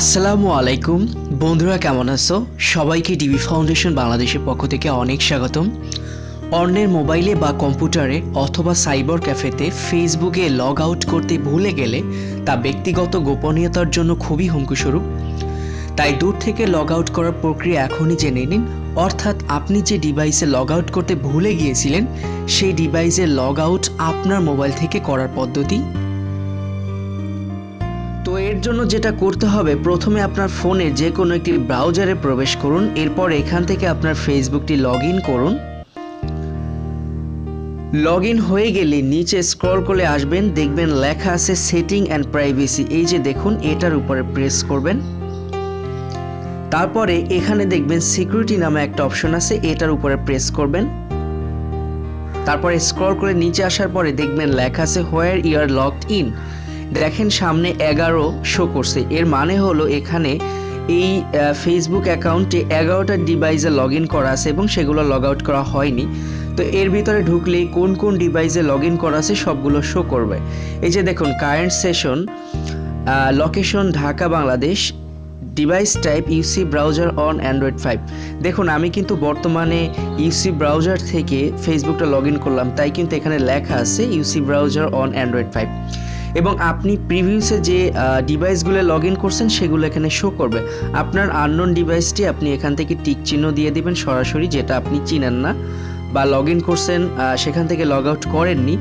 আসসালামু আলাইকুম। বন্ধুরা, কেমন আছো? সবাইকে ডিবি ফাউন্ডেশন বাংলাদেশের পক্ষ থেকে অনেক স্বাগতম। অন্যের মোবাইলে বা কম্পিউটারে অথবা সাইবার ক্যাফেতে ফেসবুকে লগ আউট করতে ভুলে গেলে তা ব্যক্তিগত গোপনীয়তার জন্য খুবই হুমকিস্বরূপ। তাই দূর থেকে লগ আউট করার প্রক্রিয়া এখনই জেনে নিন। অর্থাৎ আপনি যে ডিভাইসে লগ আউট করতে ভুলে গিয়েছিলেন, সেই ডিভাইসে লগ আউট আপনার মোবাইল থেকে করার পদ্ধতি তো এর জন্য যেটা করতে হবে, প্রথমে আপনার ফোনে যে কোনো একটি ব্রাউজারে প্রবেশ করুন, এরপর এখান থেকে আপনার ফেসবুকটি লগ করুন। লগ হয়ে গেলে নিচে স্ক্রল করে আসবেন, দেখবেন লেখা আছে সেটিং অ্যান্ড প্রাইভেসি, এই যে দেখুন, এটার উপরে প্রেস করবেন। তারপরে এখানে দেখবেন সিকিউরিটি নামে একটা অপশন আছে, এটার উপরে প্রেস করবেন। তারপরে স্ক্রল করে নিচে আসার পরে দেখবেন লেখা আছে, হোয়ার ইয়ার লগড ইন? দেখেন সামনে এগারো শো করছে। এর মানে হলো এখানে এই ফেসবুক অ্যাকাউন্টে এগারোটা ডিভাইসে লগ ইন করা আছে এবং সেগুলো লগ আউট করা হয়নি। তো এর ভিতরে ঢুকলেই কোন কোন ডিভাইসে লগ ইন করা আছে সবগুলো শো করবে। এই যে দেখুন current session location Dhaka, Bangladesh device type UC browser on Android five দেখুন, আমি কিন্তু বর্তমানে ইউসি ব্রাউজার থেকে ফেসবুকটা লগ ইন করলাম, তাই কিন্তু এখানে লেখা আছে UC browser on Android five এবং আপনি প্রিভিউসে যে ডিভাইসগুলো লগ ইন করছেন, সেগুলো এখানে শো করবে। আপনার আননোন ডিভাইসটি আপনি এখান থেকে টিক চিহ্ন দিয়ে দিবেন সরাসরি, যেটা আপনি চিনেন না বা লগ ইন করছেন সেখান থেকে লগ আউট করেননি।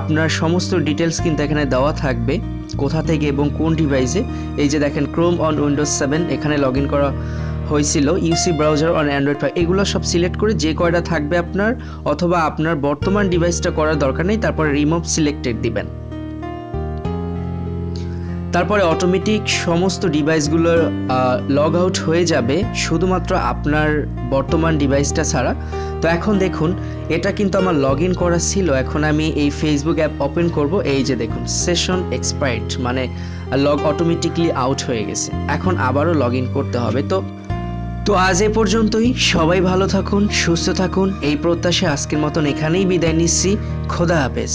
আপনার সমস্ত ডিটেলস কিন্তু এখানে দেওয়া থাকবে, কোথা থেকে এবং কোন ডিভাইসে এই যে দেখেন ক্রোম অন উইন্ডোজ সেভেন এখানে লগ ইন করা হয়েছিল UC browser on Android five এগুলো সব সিলেক্ট করে যে কয়টা থাকবে আপনার, অথবা আপনার বর্তমান ডিভাইসটা করার দরকার নেই, তারপরে রিমুভ সিলেক্টেড দিবেন। তারপরে অটোমেটিক সমস্ত ডিভাইসগুলো লগ আউট হয়ে যাবে শুধুমাত্র আপনার বর্তমান ডিভাইসটা ছাড়া। তো এখন দেখুন, এটা কিন্তু আমার লগ ইন করা ছিল। এখন আমি এই ফেসবুক অ্যাপ ওপেন করব। এই যে দেখুন সেশন এক্সপায়ার্ড মানে লগ অটোমেটিকলি আউট হয়ে গেছে। এখন আবারও লগ ইন করতে হবে। তো তো আজ এ পর্যন্তই। সবাই ভালো থাকুন, সুস্থ থাকুন। এই প্রত্যাশা আজকের মতন এখানেই বিদায় নিচ্ছি। খোদা হাফেজ।